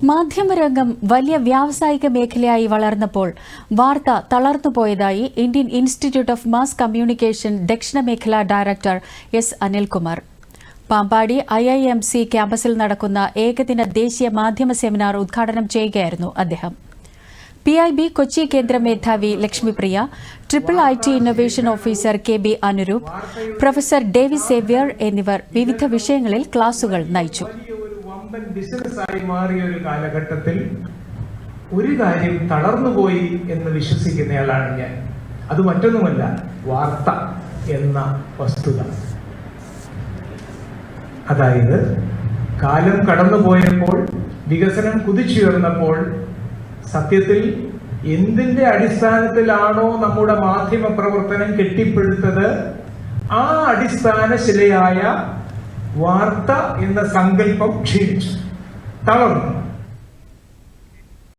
മാധ്യമരംഗം വലിയ വ്യാവസായിക മേഖലയായി വളർന്നപ്പോൾ വാർത്ത തളർന്നുപോയതായി Indian Institute of Mass Communication ദക്ഷിണ മേഖലാ director S Anilkumar. Pampady I I M C ക്യാമ്പസിൽ നടക്കുന്ന ഏകദിന ദേശീയ മാധ്യമ സെമിനാർ ഉദ്ഘാടനം ചെയ്യുകയായിരുന്നു അദ്ദേഹം. പി ഐ ബി കൊച്ചി കേന്ദ്ര മേധാവി Lakshmipriya triple I T innovation officer K B Anuroop professor Davis Xavier എന്നിവർ വിവിധ വിഷയങ്ങളിൽ ക്ലാസുകൾ നയിച്ചു. വമ്പൻ ബിസിനസ്സായി മാറിയ ഒരു കാലഘട്ടത്തിൽ ഒരു കാര്യം തളർന്നുപോയി എന്ന് വിശ്വസിക്കുന്നയാളാണ് ഞാൻ. അത് മറ്റൊന്നുമല്ല വാർത്ത എന്ന വസ്തുത. അതായത് കാലം കടന്നുപോയപ്പോൾ വികസനം കുതിച്ചുയർന്നപ്പോൾ സത്യത്തിൽ എന്തിന്റെ അടിസ്ഥാനത്തിലാണോ നമ്മുടെ മാധ്യമ പ്രവർത്തനം കെട്ടിപ്പടുത്തത്? ആ അടിസ്ഥാന ശിലയായ വാർത്ത എന്ന സങ്കല്പം ക്ഷീണിച്ചു. തളർന്നു.